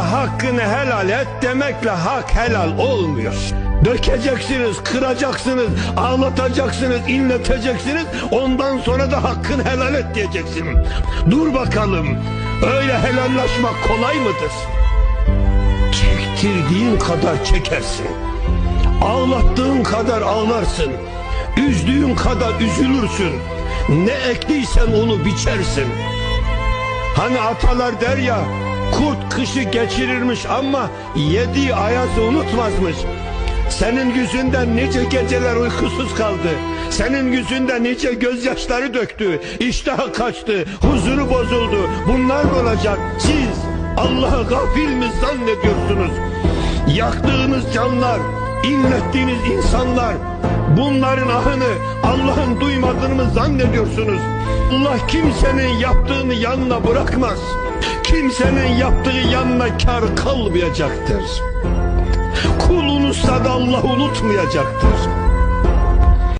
hakkını helal et demekle hak helal olmuyor. Dökeceksiniz, kıracaksınız, ağlatacaksınız, inleteceksiniz. Ondan sonra da hakkını helal et diyeceksiniz. Dur bakalım. Öyle helallaşmak kolay mıdır? Çektirdiğin kadar çekersin. Ağlattığın kadar ağlarsın. Üzdüğün kadar üzülürsün. Ne ektiysen onu biçersin. Hani atalar der ya kurt kışı geçirirmiş ama yediği ayazı unutmazmış. Senin yüzünden nice geceler uykusuz kaldı. Senin yüzünden nice gözyaşları döktü. İştahı kaçtı, huzuru bozuldu. Bunlar olacak? Siz Allah'ı gafil mi zannediyorsunuz? Yaktığınız canlar, inlettiğiniz insanlar, bunların ahını Allah'ın duymadığını mı zannediyorsunuz? Allah kimsenin yaptığını yanına bırakmaz. Kimsenin yaptığı yanına kar kalmayacaktır. Kul unutsa da Allah unutmayacaktır.